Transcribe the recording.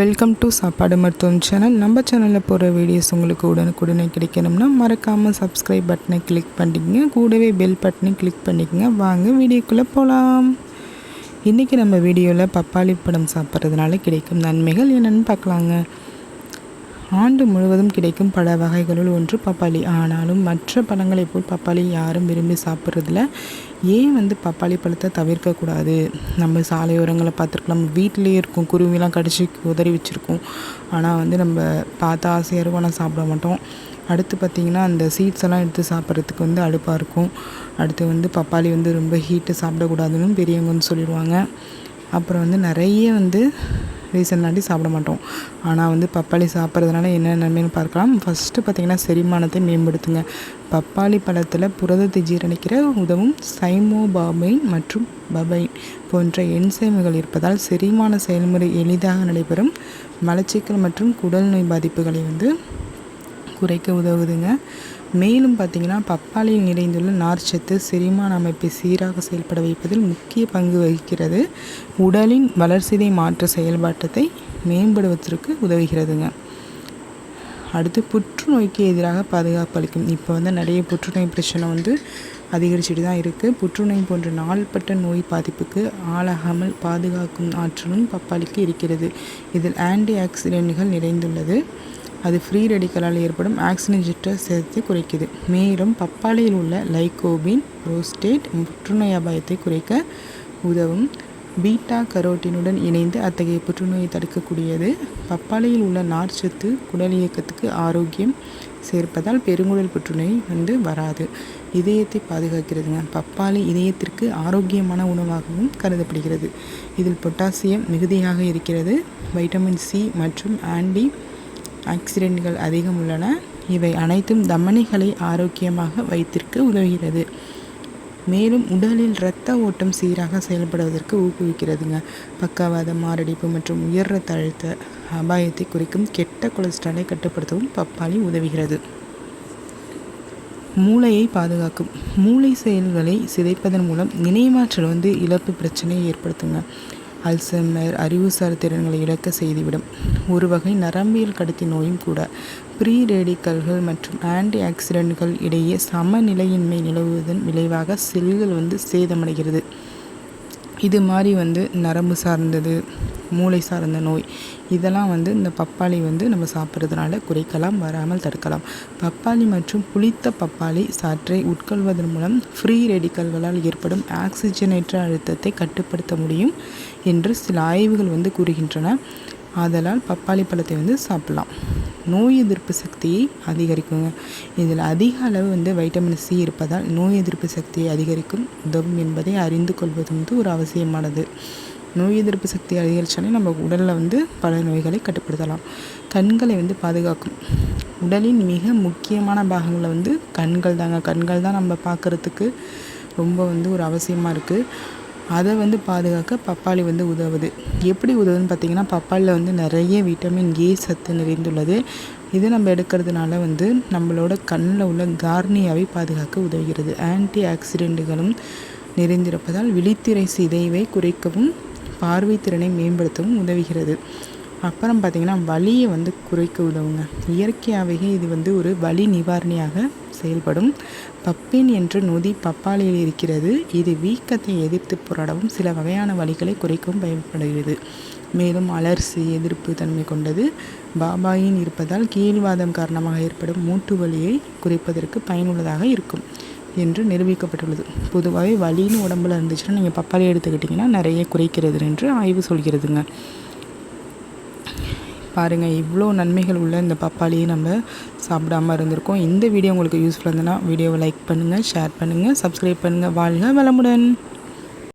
Welcome to சாப்பாடு மருத்துவம் channel நம்ம சேனலில் போகிற வீடியோஸ் உங்களுக்கு உடனுக்குடனே கிடைக்கணும்னா மறக்காமல் சப்ஸ்கிரைப் பட்டனை கிளிக் பண்ணிக்கங்க. கூடவே பெல் பட்டனை கிளிக் பண்ணிக்கங்க. வாங்க வீடியோக்குள்ளே போகலாம் இன்றைக்கி நம்ம வீடியோவில் பப்பாளி பழம் சாப்பிட்றதுனால கிடைக்கும் நன்மைகள் என்னென்னு பார்க்கலாங்க. ஆண்டு முழுவதும் கிடைக்கும் பல வகைகளுள் ஒன்று பப்பாளி. ஆனாலும் மற்ற பழங்களைப் போல் பப்பாளி யாரும் விரும்பி சாப்பிட்றதில்ல. ஏன் வந்து பப்பாளி பழத்தை தவிர்க்கக்கூடாது நம்ம சாலையோரங்களை பார்த்துருக்கலாம் வீட்டிலே இருக்கும் குருவிலாம் கடிச்சு உதறி வச்சுருக்கோம். ஆனால் வந்து நம்ம பார்த்து ஆசையாக இருக்கும் ஆனால் சாப்பிட மாட்டோம். அடுத்து பார்த்திங்கன்னா அந்த சீட்ஸ் எல்லாம் எடுத்து சாப்பிட்றதுக்கு வந்து அழுப்பாக இருக்கும். அடுத்து வந்து பப்பாளி வந்து ரொம்ப ஹீட்டு சாப்பிடக்கூடாதுன்னு பெரியவங்க வந்து சொல்லிடுவாங்க. அப்புறம் வந்து நிறைய வந்து ரீசன்லாண்டி சாப்பிட மாட்டோம். ஆனால் வந்து பப்பாளி சாப்பிட்றதுனால என்ன நன்மைன்னு பார்க்கலாம். ஃபஸ்ட்டு பார்த்திங்கன்னா செரிமானத்தை மேம்படுத்துங்க. பப்பாளி பழத்தில் புரதத்தை ஜீரணிக்கிற உதவும் சைமோபாபைன் மற்றும் பபைன் போன்ற என்சைம்கள் இருப்பதால் செரிமான செயல்முறை எளிதாக நடைபெறும். மலச்சிக்கல் மற்றும் குடல் நோய் பாதிப்புகளை வந்து குறைக்க உதவுதுங்க. மேலும் பார்த்திங்கன்னா பப்பாளியில் நிறைந்துள்ள நார்ச்சத்து செரிமான அமைப்பை சீராக செயல்பட வைப்பதில் முக்கிய பங்கு வகிக்கிறது. உடலின் வளர்சிதை மாற்ற செயல்பாட்டத்தை மேம்படுவதற்கு உதவுகிறதுங்க. அடுத்து புற்றுநோய்க்கு எதிராக பாதுகாப்பு அளிக்கும். இப்போ வந்து நிறைய புற்றுநோய் பிரச்சனை வந்து அதிகரிச்சுட்டு தான் இருக்குது புற்றுநோய் போன்ற நாள்பட்ட நோய் பாதிப்புக்கு ஆளாகாமல் பாதுகாக்கும் ஆற்றலும் பப்பாளிக்கு இருக்கிறது. இதில் ஆன்டி ஆக்சிடென்ட்கள் நிறைந்துள்ளது. அது ஃப்ரீ ரெடிக்கலால் ஏற்படும் ஆக்சிஜனேற்ற சேர்த்து குறைக்குது. மேலும் பப்பாளியில் உள்ள லைகோபின் புரோஸ்டேட் புற்றுநோய் அபாயத்தை குறைக்க உதவும் பீட்டா கரோட்டினுடன் இணைந்து அத்தகைய புற்றுநோயை தடுக்கக்கூடியது. பப்பாளியில் உள்ள நார்ச்சத்து குடல் இயக்கத்துக்கு ஆரோக்கியம் சேர்ப்பதால் பெருங்குடல் புற்றுநோய் வந்து வராது. இதயத்தை பாதுகாக்கிறதுங்க. பப்பாளி இதயத்திற்கு ஆரோக்கியமான உணவாகவும் கருதப்படுகிறது. இதில் பொட்டாசியம் மிகுதியாக இருக்கிறது. வைட்டமின் சி மற்றும் ஆன்டி ஆக்சிடென்ட்கள் அதிகம் உள்ளன. இவை அனைத்தும் தமனிகளை ஆரோக்கியமாக வைத்திருக்க உதவுகிறது. மேலும் உடலில் இரத்த ஓட்டம் சீராக செயல்படுவதற்கு ஊக்குவிக்கிறதுங்க. பக்கவாத மாரடைப்பு மற்றும் உயர் ரத்த அழுத்த அபாயத்தை குறிக்கும் கெட்ட கொலஸ்ட்ராலை கட்டுப்படுத்தவும் பப்பாளி உதவுகிறது. மூளையை பாதுகாக்கும். மூளை செயல்களை சிதைப்பதன் மூலம் நினைவாற்றல் வந்து இழப்பு பிரச்சனையை ஏற்படுத்துங்க. அல்சைமர் அறிவுசார் திறன்களை இழக்க செய்துவிடும். ஒரு வகை நரம்பியல் கடத்தி நோயும் கூட. ப்ரீ ரேடிக்கல்கள் மற்றும் ஆன்டி ஆக்சிடென்ட்கள் இடையே சமநிலையின்மை நிலவுவதன் விளைவாக செல்கள் வந்து சேதமடைகிறது. இது மாதிரி வந்து நரம்பு சார்ந்தது. மூளை சார்ந்த நோய். இதெல்லாம் வந்து இந்த பப்பாளி வந்து நம்ம சாப்பிட்றதுனால குறைக்கலாம் வராமல் தடுக்கலாம். பப்பாளி மற்றும் புளித்த பப்பாளி சாற்றை உட்கொள்வதன் மூலம் ஃப்ரீ ரெடிக்கல்களால் ஏற்படும் ஆக்சிஜனேற்ற அழுத்தத்தை கட்டுப்படுத்த முடியும் என்று சில ஆய்வுகள் வந்து கூறுகின்றன. ஆதலால் பப்பாளி பழத்தை வந்து சாப்பிட்லாம். நோய் எதிர்ப்பு சக்தியை அதிகரிக்குங்க. இதில் அதிக அளவு வந்து வைட்டமின் சி இருப்பதால் நோய் எதிர்ப்பு சக்தியை அதிகரிக்கும் உதவும் என்பதை அறிந்து கொள்வது வந்து ஒரு அவசியமானது. நோய் எதிர்ப்பு சக்தி அதிகரித்தாலே நம்ம உடலில் வந்து பல நோய்களை கட்டுப்படுத்தலாம். கண்களை வந்து பாதுகாக்கும். உடலின் மிக முக்கியமான பாகங்களை வந்து கண்கள் தாங்க. கண்கள் தான் நம்ம பார்க்குறதுக்கு ரொம்ப வந்து ஒரு அவசியமாக இருக்குது அதை வந்து பாதுகாக்க பப்பாளி வந்து உதவுது. எப்படி உதவுதுன்னு பார்த்தீங்கன்னா பப்பாளியில் வந்து நிறைய விட்டமின் ஏ சத்து நிறைந்துள்ளது. இது நம்ம எடுக்கிறதுனால வந்து நம்மளோட கண்ணில் உள்ள கார்னியாவை பாதுகாக்க உதவுகிறது. ஆன்டி ஆக்சிடெண்ட்டுகளும் நிறைந்திருப்பதால் விழித்திரை சிதைவை குறைக்கவும் பார்வை திறனை மேம்படுத்தவும் உதவுகிறது. அப்புறம் பார்த்திங்கன்னா வலியை வந்து குறைக்க உதவுங்க. இயற்கையாகவே இது வந்து ஒரு வலி நிவாரணியாக செயல்படும். பப்பின் என்ற நொதி பப்பாளியில் இருக்கிறது. இது வீக்கத்தை எதிர்த்து போராடவும் சில வகையான வலிகளை குறைக்கவும் பயன்படுகிறது. மேலும் அலர்சி எதிர்ப்பு தன்மை கொண்டது. பாபாயின் இருப்பதால் கீழ்வாதம் காரணமாக ஏற்படும் மூட்டு வலியை குறைப்பதற்கு பயனுள்ளதாக இருக்கும். என்று நிரூபிக்கப்பட்டுள்ளது. பொதுவாகவே வலின்னு உடம்புல இருந்துச்சுன்னா நீங்கள் பப்பாளி எடுத்துக்கிட்டிங்கன்னா நிறைய குறைக்கிறது என்று ஆய்வு சொல்கிறதுங்க. பாருங்கள் இவ்வளோ நன்மைகள் உள்ள இந்த பப்பாளியை நம்ம சாப்பிடாமல் இருந்திருக்கோம். இந்த வீடியோ உங்களுக்கு யூஸ்ஃபுல்லாக இருந்ததுன்னா வீடியோவை லைக் பண்ணுங்கள் ஷேர் பண்ணுங்கள் சப்ஸ்கிரைப் பண்ணுங்கள் வாழ்க வளமுடன்!